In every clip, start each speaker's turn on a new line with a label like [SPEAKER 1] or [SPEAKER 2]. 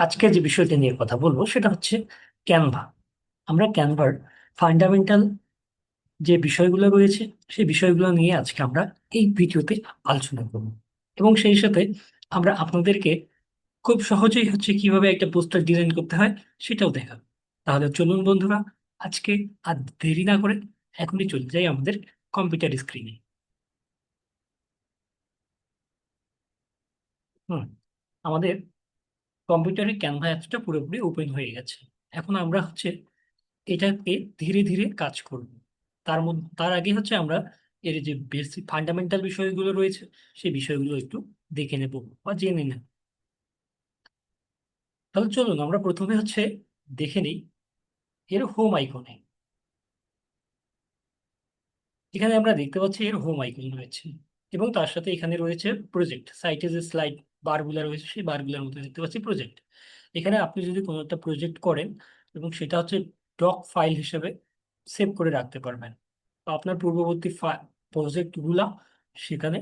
[SPEAKER 1] আজকে যে বিষয়টা নিয়ে কথা বলব সেটা হচ্ছে ক্যানভা আমরা ক্যানভার ফান্ডামেন্টাল যে বিষয়গুলো রয়েছে, সেই বিষয়গুলো নিয়ে আজকে আমরা এই ভিডিওতে আলোচনা করব। এবং সেই সাথে আমরা আপনাদেরকে খুব সহজেই হচ্ছে কীভাবে একটা পোস্টার ডিজাইন করতে হয় সেটাও দেখাবো। তাহলে চলুন বন্ধুরা, আজকে আর দেরি না করে এখনই চলে যাই আমাদের কম্পিউটার স্ক্রিনে হুম, আমাদের কম্পিউটারে ক্যানভা অ্যাপসটা পুরোপুরি ওপেন হয়ে গেছে। এখন আমরা হচ্ছে এটাকে ধীরে ধীরে কাজ করব। তার মধ্যে তার আগে হচ্ছে আমরা এর যে বেসিক ফান্ডামেন্টাল বিষয়গুলো রয়েছে, সেই বিষয়গুলো একটু দেখে নেব বা জেনে নেব। তাহলে চলুন আমরা প্রথমে হচ্ছে দেখে নিই এর হোম আইকনে এখানে আমরা দেখতে পাচ্ছি এর হোম আইকন রয়েছে এবং তার সাথে এখানে রয়েছে প্রজেক্ট সাইটে যে স্লাইড বারগুলা রয়েছে সেই বারগুলোর মধ্যে দেখতে পাচ্ছি প্রজেক্ট এখানে আপনি যদি কোনো একটা প্রজেক্ট করেন এবং সেটা হচ্ছে ডক ফাইল হিসেবে সেভ করে রাখতে পারবেন। আপনার পূর্ববর্তী প্রজেক্টগুলা সেখানে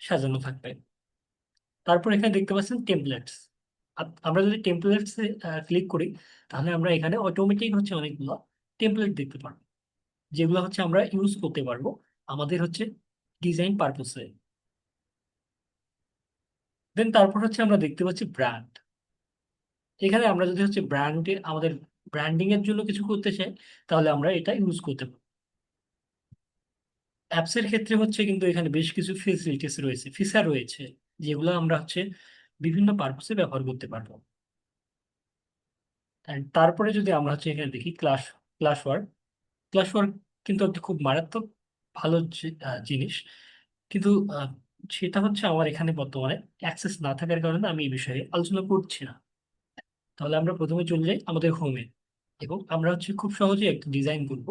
[SPEAKER 1] সাজানো থাকবে। তারপর এখানে দেখতে পাচ্ছেন টেমপ্লেটস আমরা যদি টেমপ্লেটসে ক্লিক করি, তাহলে আমরা এখানে অটোমেটিক হচ্ছে অনেকগুলো টেমপ্লেট দেখতে পারব। যেগুলো হচ্ছে আমরা ইউজ করতে পারব। আমাদের হচ্ছে ডিজাইন পারপোসে দেন তারপর হচ্ছে আমরা দেখতে পাচ্ছি ব্র্যান্ড এখানে আমরা যদি হচ্ছে ব্র্যান্ডে আমাদের ব্র্যান্ডিং এর জন্য কিছু করতে চাই, তাহলে আমরা এটা ইউজ করতে পারি। অ্যাপসের ক্ষেত্রে হচ্ছে কিন্তু এখানে বেশ কিছু ফেসিলিটিস রয়েছে ফিচার রয়েছে, যেগুলো আমরা হচ্ছে বিভিন্ন পারপসে ব্যবহার করতে পারব। তারপরে যদি আমরা হচ্ছে এখানে দেখি class class work class work কিন্তু একটা খুব মারাত্মক ভালো জিনিস। কিন্তু সেটা হচ্ছে আমার এখানে বর্তমানে অ্যাক্সেস না থাকার কারণে আমি এই বিষয়ে আলোচনা করছি না। তাহলে আমরা প্রথমে চলে যাই আমাদের হোমে এবং আমরা হচ্ছে খুব সহজে একটা ডিজাইন করব।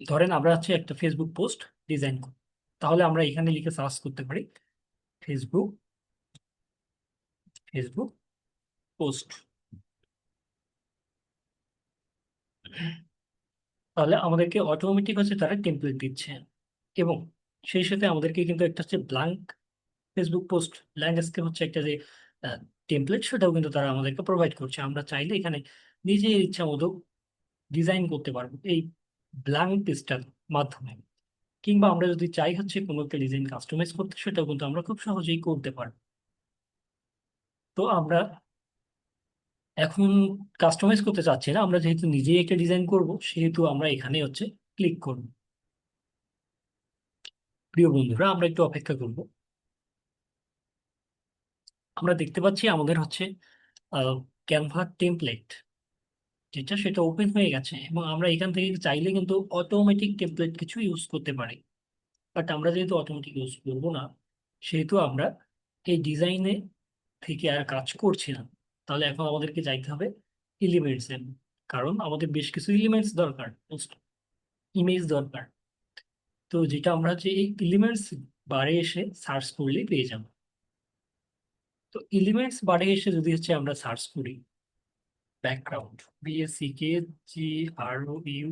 [SPEAKER 1] ধরেন আমরা হচ্ছে একটা ফেসবুক পোস্ট ডিজাইন করব তাহলে আমরা এখানে লিখে সার্চ করতে পারি ফেসবুক ফেসবুক পোস্ট তাহলে আমাদেরকে অটোমেটিক হচ্ছে তারা টেমপ্লেট দিচ্ছে। এবং সেই সাথে আমাদেরকে কিন্তু একটা হচ্ছে ব্ল্যাঙ্ক ফেসবুক পোস্ট ল্যান্ডস্কেপ হচ্ছে একটা যে টেমপ্লেট সেটাও কিন্তু তারা আমাদেরকে প্রোভাইড করছে। আমরা চাইলে এখানে নিজের ইচ্ছা মতো ডিজাইন করতে পারব এই ব্ল্যাঙ্ক পেজটার মাধ্যমে। কিংবা আমরা যদি চাই হচ্ছে কোনো একটা ডিজাইন কাস্টমাইজ করতে, সেটাও কিন্তু আমরা খুব সহজেই করতে পারব। তো আমরা এখন কাস্টমাইজ করতে চাচ্ছি না, আমরা যেহেতু নিজেই একটা ডিজাইন করব, সেহেতু আমরা এখানে হচ্ছে ক্লিক করব। প্রিয় বন্ধুরা, আমরা একটু অপেক্ষা করব। আমরা দেখতে পাচ্ছি আমাদের হচ্ছে ক্যানভা টেমপ্লেট যেটা সেটা ওপেন হয়ে গেছে এবং আমরা এখান থেকে চাইলে কিন্তু অটোমেটিক টেমপ্লেট কিছু ইউজ করতে পারি। বাট আমরা যেহেতু অটোমেটিক ইউজ করব না, সেহেতু আমরা এই ডিজাইনে থেকে আর কাজ করছি না। তাহলে এখন আমাদেরকে যাইতে হবে এলিমেন্টস কারণ আমাদের বেশ কিছু এলিমেন্টস দরকার ইমেজ দরকার। তো যেটা আমরা হচ্ছে এই এলিমেন্টস বারে এসে সার্চ করলেই পেয়ে যাব। তো এলিমেন্টস বারে এসে যদি হচ্ছে আমরা সার্চ করি background BSC K G R O U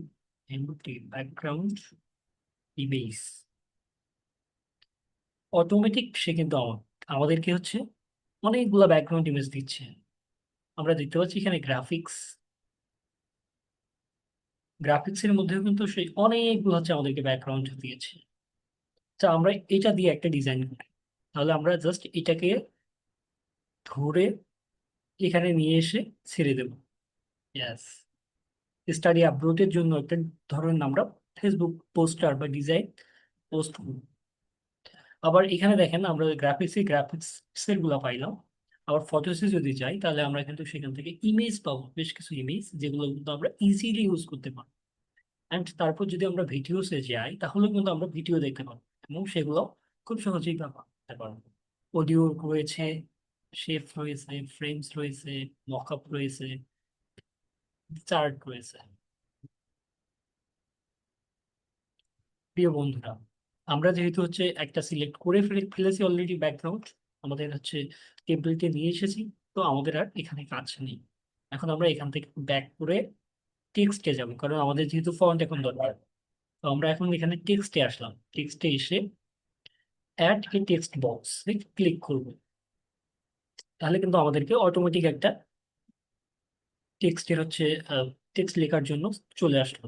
[SPEAKER 1] M T background image automatic সে কিন্তু আমাদেরকে হচ্ছে অনেকগুলো ব্যাকগ্রাউন্ড ইমেজ দিচ্ছে। আমরা দেখতে পাচ্ছি এখানে গ্রাফিক্স গ্রাফিক্সের মধ্যেও কিন্তু সেই অনেকগুলো হচ্ছে আমাদেরকে ব্যাকগ্রাউন্ড দিয়েছে তা আমরা এটা দিয়ে একটা ডিজাইন করি তাহলে আমরা জাস্ট এটাকে ধরে এখানে নিয়ে এসে ছেড়ে দেব। ইয়াস স্টাডি আপলোডের জন্য একটা ধরেন আমরা ফেসবুক পোস্টার বা ডিজাইন পোস্ট আবার এখানে দেখেন আমরা গ্রাফিক্সে গ্রাফিক্সেরগুলা পাইলাম। আবার ফটোসে যদি যাই, তাহলে আমরা কিন্তু সেখান থেকে ইমেজ পাবো, বেশ কিছু ইমেজ যেগুলো কিন্তু আমরা ইজিলি ইউজ করতে পারব। অ্যান্ড তারপর যদি আমরা ভিডিওসে যাই তাহলে কিন্তু আমরা ভিডিও দেখতে পাবো এবং সেগুলো খুব সহজেই পারব অডিও রয়েছে শেপ রয়েছে ফ্রেমস রয়েছে মকআপ রয়েছে চার্ট রয়েছে। প্রিয় বন্ধুরা, আমরা যেহেতু হচ্ছে একটা সিলেক্ট করে ফেলে- ফেলেছি অলরেডি ব্যাকগ্রাউন্ড আমাদের হচ্ছে টেমপ্লেটে নিয়ে এসেছি, তো আমাদের আর এখানে কাজ নেই। এখন আমরা এখান থেকে ব্যাক করে টেক্সটে যাব, কারণ আমাদের যেহেতু ফন্ট এখন দরকার। তো আমরা এখন এখানে টেক্সটে আসলাম। টেক্সটে এসে add a text box click করব। তাহলে কিন্তু আমাদেরকে অটোমেটিক একটা টেক্সটের হচ্ছে টেক্সট লেখার জন্য চলে আসলো।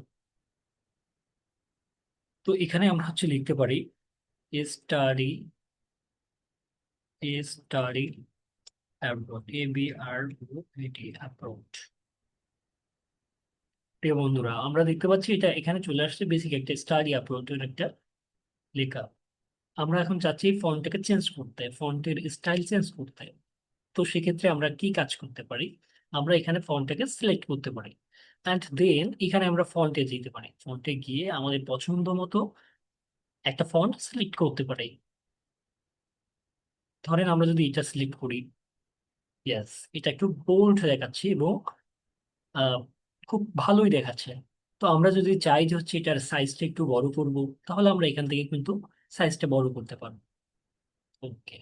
[SPEAKER 1] তো এখানে আমরা হচ্ছে লিখতে পারি study study abroad A B R D abroad প্রিয় বন্ধুরা, আমরা দেখতে পাচ্ছি এটা এখানে চলে আসছে বেসিক একটা স্টাডি অ্যাব্রোডের একটা লেখা। আমরা এখন চাচ্ছি ফন্টটাকে চেঞ্জ করতে ফন্টের স্টাইল চেঞ্জ করতে। তো সেক্ষেত্রে আমরা কি কাজ করতে পারি? আমরা এখানে ফন্টটাকে সিলেক্ট করতে পারি। অ্যান্ড দেন এখানে আমরা ফন্টে যেতে পারি। ফন্টে গিয়ে আমাদের পছন্দ মতো একটা ফন্ট সিলেক্ট করতে পারি। ধরেন আমরা যদি এটা সিলেক্ট করি ইয়েস এটা একটু বোল্ড দেখাচ্ছে এবং খুব ভালোই দেখাচ্ছে। তো আমরা যদি চাই যে হচ্ছে এটার সাইজটা একটু বড় করব, তাহলে আমরা এখান থেকে কিন্তু সাইজটা বড় করতে পারব। ওকে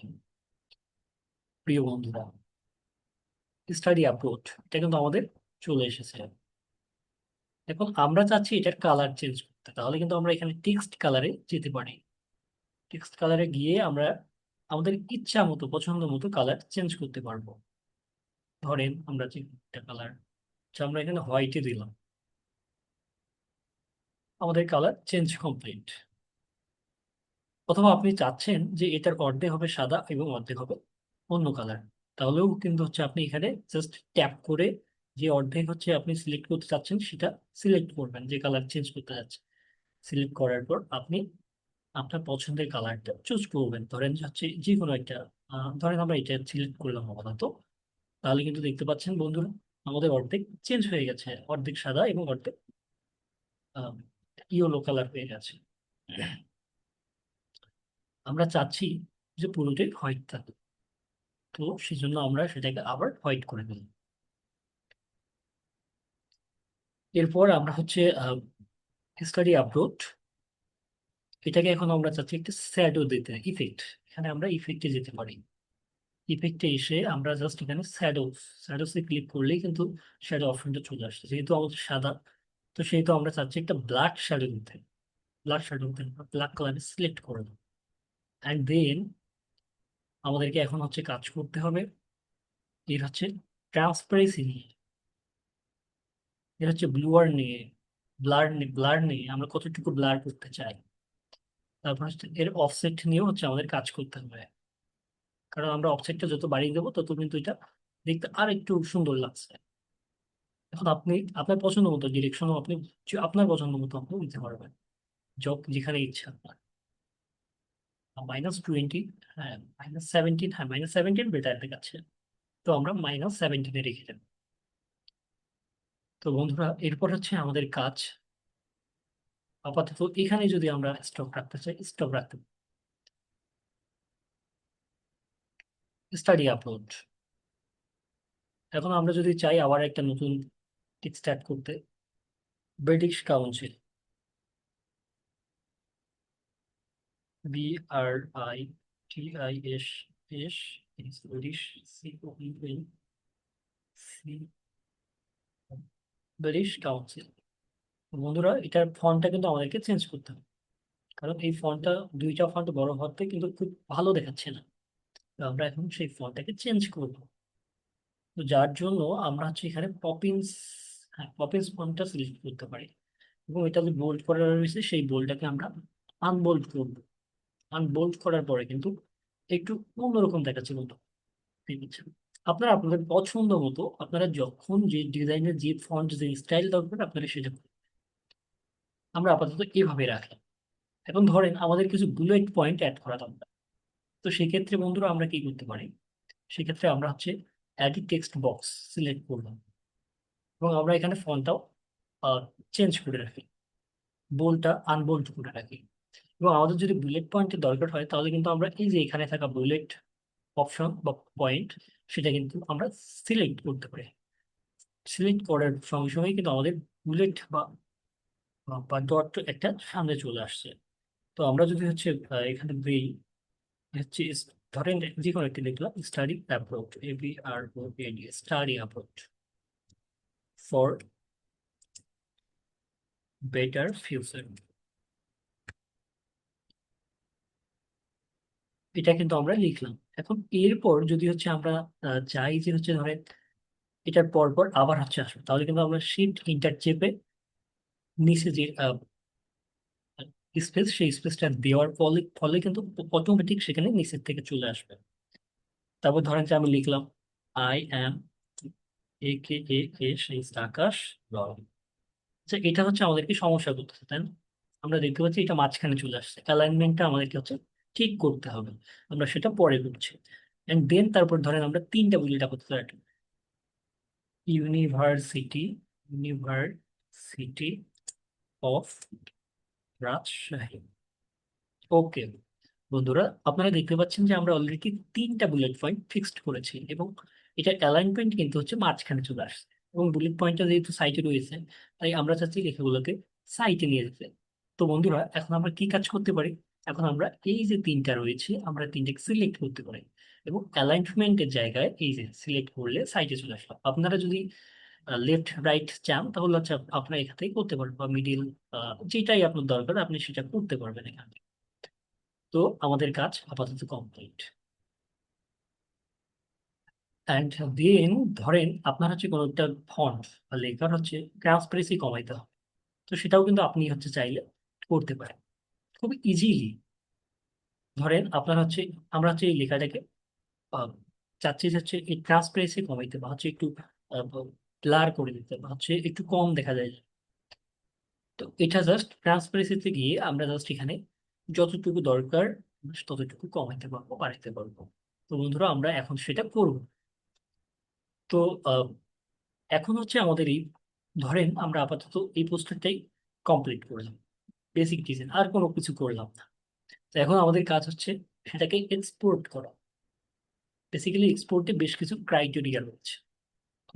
[SPEAKER 1] প্রিয় বন্ধুরা স্টাডি অ্যাপ্রোচ এটা কিন্তু আমাদের চলে এসেছে। এখন আমরা চাচ্ছি এটার কালার চেঞ্জ করতে, তাহলে কিন্তু আমরা এখানে টেক্সট কালারে যেতে পারি। টেক্সট কালারে গিয়ে আমরা আমাদের ইচ্ছা মতো, পছন্দ মতো কালার চেঞ্জ করতে পারব। ধরেন আমরা যে একটা কালার আমরা এখানে হোয়াইটে দিলাম। আমাদের কালার চেঞ্জ কমপ্লিট অথবা আপনি চাচ্ছেন যে এটার অর্ধেক হবে সাদা এবং অর্ধেক হবে অন্য কালার তাহলেও কিন্তু হচ্ছে আপনি এখানে জাস্ট ট্যাপ করে যে অর্ধেক হচ্ছে আপনি সিলেক্ট করতে চাচ্ছেন, সেটা সিলেক্ট করবেন যে কালার চেঞ্জ করতে যাচ্ছে সিলেক্ট করার পর আপনি আপনার পছন্দের কালারটা চুজ করবেন। ধরেন হচ্ছে যে কোনো একটা ধরেন আমরা এটা সিলেক্ট করলাম আপাতত। তাহলে কিন্তু দেখতে পাচ্ছেন বন্ধুরা, আমাদের অর্ধেক চেঞ্জ হয়ে গেছে, অর্ধেক সাদা এবং অর্ধেক ইয়েলো কালার হয়ে গেছে। আমরা চাচ্ছি যে পুরোটাই হোয়াইট থাকুক তো সেজন্য আমরা সেটাকে আবার হোয়াইট করে দিলাম। এরপর আমরা হচ্ছে স্টাডি আপলোড এটাকে এখন আমরা চাচ্ছি একটা শ্যাডো দিতে ইফেক্ট এখানে আমরা ইফেক্টে যেতে পারি। ইফেক্টে এসে আমরা জাস্ট এখানে শ্যাডো শ্যাডোসে ক্লিক করলেই কিন্তু শ্যাডো অপশনটা চলে আসছে। যেহেতু আমাদের সাদা, তো সেহেতু আমরা চাচ্ছি একটা ব্ল্যাক শ্যাডো দিতে। ব্ল্যাক শ্যাডো দিতে ব্ল্যাক কালারে সিলেক্ট করে দেবো। অ্যান্ড দেন আমাদেরকে এখন হচ্ছে কাজ করতে হবে, এর হচ্ছে ট্রান্সপারেন্সি নিয়ে। এর হচ্ছে ব্লুয়ার নিয়ে ব্লার নিয়ে ব্লার নিয়ে আমরা কতটুকু ব্লার করতে চাই। তারপর এর অফসেট নিয়েও হচ্ছে আমাদের কাজ করতে হবে। কারণ আমরা অফসেটটা যত বাড়িয়ে দেবো, তত কিন্তু এটা দেখতে আর একটু সুন্দর লাগছে। এখন আপনি, আপনার পছন্দ মতো ডিরেকশনও আপনি, আপনার পছন্দ মতো আপনি দিতে পারবেন। যক যেখানে ইচ্ছা। আপনার মাইনাস টোয়েন্টি হ্যাঁ মাইনাস সেভেন্টিন হ্যাঁ মাইনাস সেভেন্টিন বেটার দেখাচ্ছে তো আমরা মাইনাস সেভেন্টিনে রেখে দেব। তো বন্ধুরা, এরপর হচ্ছে আমাদের কাজ। আপাতত এখানে যদি আমরা স্টক রাখতে চাই স্টক রাখতে স্টাডি আপলোড এখন আমরা যদি চাই আবার একটা নতুন টেক্সট করতে British council B R I T I S S British C C British council বন্ধুরা, এটার ফন্টটা কিন্তু আমাদেরকে চেঞ্জ করতে হবে। কারণ এই ফন্টটা দুইটা ফন্ট বড় হতে কিন্তু খুব ভালো দেখাচ্ছে না। তো আমরা এখন সেই ফন্টটাকে চেঞ্জ করব। তো যার জন্য আমরা হচ্ছে এখানে পপিন্স হ্যাঁ পপিন্স ফন্টটা সিলেক্ট করতে পারি। এবং এটা যে বোল্ড করা রয়েছে, সেই বোল্ডটাকে আমরা আনবোল্ড করব। আনবোল্ড করার পরে কিন্তু একটু অন্যরকম দেখাচ্ছে বন্ধু ঠিক আছে আপনারা আপনাদের পছন্দ মতো, আপনারা যখন যে ডিজাইনের যে ফন্ট যে স্টাইল দরকার, আপনারা সেটা। আমরা আপাতত এভাবে রাখলাম এখন ধরেন আমাদের কিছু বুলেট পয়েন্ট অ্যাড করা দরকার। তো সেক্ষেত্রে বন্ধুরা আমরা কি করতে পারি? সেক্ষেত্রে আমরা হচ্ছে অ্যাডি টেক্সট বক্স সিলেক্ট করলাম। এবং আমরা এখানে ফন্টটাও চেঞ্জ করে রাখি। বোল্ডটা আনবোল্ড করে রাখি। এবং আমাদের যদি বুলেট পয়েন্টের দরকার হয়, তাহলে কিন্তু আমরা এই যে এখানে থাকা বুলেট অপশন বা পয়েন্ট সেটা কিন্তু আমরা সিলেক্ট করতে পারি। সিলেক্ট করার সঙ্গে সঙ্গে কিন্তু আমাদের বুলেট বা বা ডট একটা সামনে চলে আসছে। তো আমরা যদি হচ্ছে এখানে দিই, হচ্ছে ধরেন যে কোনো একটি লিখলাম study approach A B R study approach for better future এটা কিন্তু আমরা লিখলাম। এখন এরপর যদি হচ্ছে আমরা চাই যে হচ্ছে ধরেন, এটার পর পর আবার হচ্ছে আসবে, তাহলে কিন্তু আমরা শিফট ইন্টার চেপে নিচে যে স্পেস সেই স্পেসটা দেওয়ার ফলে ফলে কিন্তু অটোমেটিক সেখানে নিচের থেকে চলে আসবে। তারপর ধরেন যে আমি লিখলাম আই অ্যাম এ কে এ এ সেই আকাশ রয় আচ্ছা এটা হচ্ছে আমাদেরকে সমস্যা করতেছে, তাই না? আমরা দেখতে পাচ্ছি এটা মাঝখানে চলে আসছে। অ্যালাইনমেন্টটা আমাদেরকে হচ্ছে ঠিক করতে হবে। আমরা সেটা পরে করছি অ্যান্ড দেন তারপর ধরেন আমরা তিনটা বুলেট করতে university university of Rajshahi okay বন্ধুরা, আপনারা দেখতে পাচ্ছেন যে আমরা অলরেডি তিনটা বুলেট পয়েন্ট ফিক্সড করেছি এবং এটা অ্যালাইনমেন্ট কিন্তু হচ্ছে মাঝখানে চলে আসছে এবং বুলেট পয়েন্টটা যেহেতু সাইটে রয়েছে, তাই আমরা চাচ্ছি লেখাগুলোকে সাইটে নিয়ে যেতে। তো বন্ধুরা, এখন আমরা কি কাজ করতে পারি? এখন আমরা এই যে তিনটা রয়েছে, আমরা তিনটাকে সিলেক্ট করতে পারি এবং অ্যালাইনমেন্টের জায়গায় এই যে সিলেক্ট করলে সাইটে চলে আসলো আপনারা যদি লেফট রাইট চান, তাহলে হচ্ছে আপ- আপনারা এখান থেকে করতে পারবেন, বা মিডিল যেটাই আপনার দরকার, আপনি সেটা করতে পারবেন এখান থেকে। তো আমাদের কাজ আপাতত কমপ্লিট অ্যান্ড দেন ধরেন আপনার হচ্ছে কোনো একটা ফন্ট বা লেখার হচ্ছে ট্রান্সপারেন্সি কমাইতে হবে। তো সেটাও কিন্তু আপনি হচ্ছে চাইলে করতে পারেন। খুব ইজিলি ধরেন আপনার হচ্ছে, আমরা হচ্ছে এই লেখাটাকে চাচ্ছি হচ্ছে এই ট্রান্সপারেন্সি কমাইতে বা হচ্ছে একটু ব্লার করে দিতে বা হচ্ছে একটু কম দেখা যায়। তো এটা জাস্ট ট্রান্সপারেন্সিতে গিয়ে আমরা জাস্ট এখানে যতটুকু দরকার ততটুকু কমাইতে পারব, বাড়াইতে পারব। তো বন্ধুরা, আমরা এখন সেটা করব। তো এখন হচ্ছে আমাদের এই, ধরেন আমরা আপাতত এই পোস্টারটাই কমপ্লিট করলাম। বেসিক ডিজাইন আর কোনো কিছু করলাম না। তো এখন আমাদের কাজ হচ্ছে সেটাকে এক্সপোর্ট করা। বেসিক্যালি এক্সপোর্টে বেশ কিছু ক্রাইটেরিয়া রয়েছে।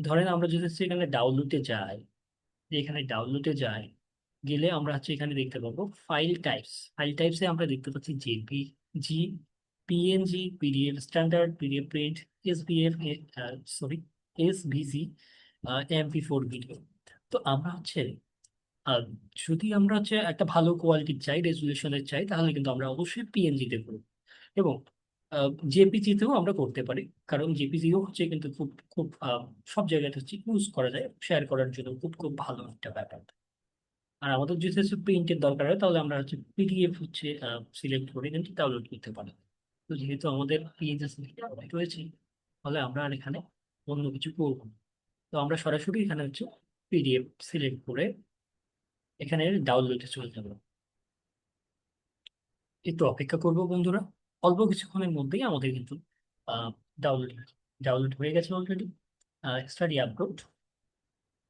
[SPEAKER 1] ধরেন আমরা যদি এখানে ডাউনলোডে যাই, এখানে ডাউনলোডে যাই, গেলে আমরা হচ্ছে এখানে দেখতে পাবো ফাইল টাইপস ফাইল টাইপসে আমরা দেখতে পাচ্ছি JP G PNG PDF standard PDF print SBF sorry SVG MP four video তো আমরা হচ্ছে যদি আমরা হচ্ছে একটা ভালো কোয়ালিটির চাই রেজুলেশনের চাই, তাহলে কিন্তু আমরা অবশ্যই পিএনজি তে করব। এবং জেপিজিতেও আমরা করতে পারি। কারণ জেপিজিও হচ্ছে কিন্তু খুব খুব সব জায়গাতে হচ্ছে ইউজ করা যায়। শেয়ার করার জন্য খুব খুব ভালো একটা ব্যাপার। আর আমাদের যদি হচ্ছে প্রিন্টের দরকার হয়, তাহলে আমরা হচ্ছে পিডিএফ হচ্ছে সিলেক্ট করে কিন্তু ডাউনলোড করতে পারি। তো যেহেতু আমাদের পিএনজি রয়েছে, তাহলে আমরা আর এখানে অন্য কিছু করব তো আমরা সরাসরি এখানে হচ্ছে পিডিএফ সিলেক্ট করে এখানে ডাউনলোডে চলে যাব। একটু অপেক্ষা করব বন্ধুরা। অল্প কিছুক্ষণের মধ্যেই আমাদের কিন্তু ডাউনলোড ডাউনলোড হয়ে গেছে already study upload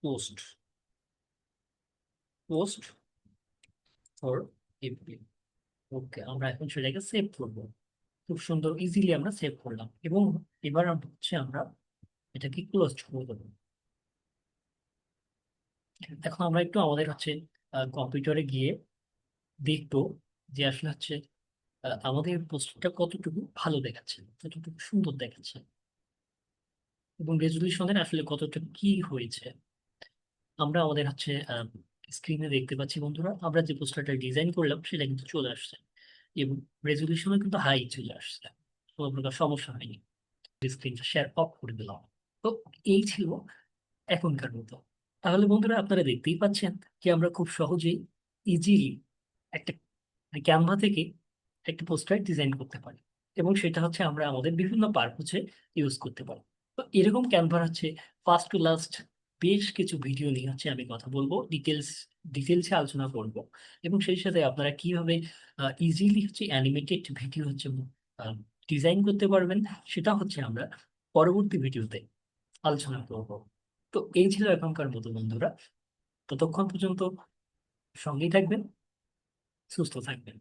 [SPEAKER 1] post post for okay আমরা এখন সেটাকে সেভ করব। খুব সুন্দর ইজিলি আমরা সেভ করলাম। এবং এবার হচ্ছে আমরা এটাকে ক্লোজ করে দেবো। এখন আমরা একটু আমাদের হচ্ছে কম্পিউটারে গিয়ে দেখব যে আসলে হচ্ছে আমাদের পোস্টটা কতটুকু ভালো দেখাচ্ছে, কতটুকু সুন্দর দেখাচ্ছে এবং রেজলিউশনের আসলে কতটা কি হয়েছে, আমরা আমাদের হচ্ছে স্ক্রিনে দেখতে পাচ্ছি বন্ধুরা, আমরা যে পোস্টারটা ডিজাইন করলাম সেটা কিন্তু চলে আসছে এবং রেজলিউশনও কিন্তু হাই চলে আসছে, কোনো প্রকার সমস্যা হয়নি স্ক্রিনটা শেয়ার অফ করে দিলাম। তো এই ছিল এখনকার মতো। তাহলে বন্ধুরা আপনারা দেখতেই পাচ্ছেন যে আমরা খুব সহজেই ইজিলি একটা ক্যানভা থেকে একটা পোস্টার ডিজাইন করতে পারি। এবং সেটা হচ্ছে আমরা আমাদের বিভিন্ন পারপোজে ইউজ করতে পারি। তো এরকম ক্যানভার হচ্ছে ফার্স্ট টু লাস্ট বেশ কিছু ভিডিও নিয়ে হচ্ছে আমি কথা বলব ডিটেলস ডিটেলসে আলোচনা করব। এবং সেই সাথে আপনারা কীভাবে ইজিলি হচ্ছে অ্যানিমেটেড ভিডিও হচ্ছে ডিজাইন করতে পারবেন, সেটা হচ্ছে আমরা পরবর্তী ভিডিওতে আলোচনা করব। তো এই ছিল এখনকার মতো বন্ধুরা। ততক্ষণ পর্যন্ত সঙ্গেই থাকবেন, সুস্থ থাকবেন।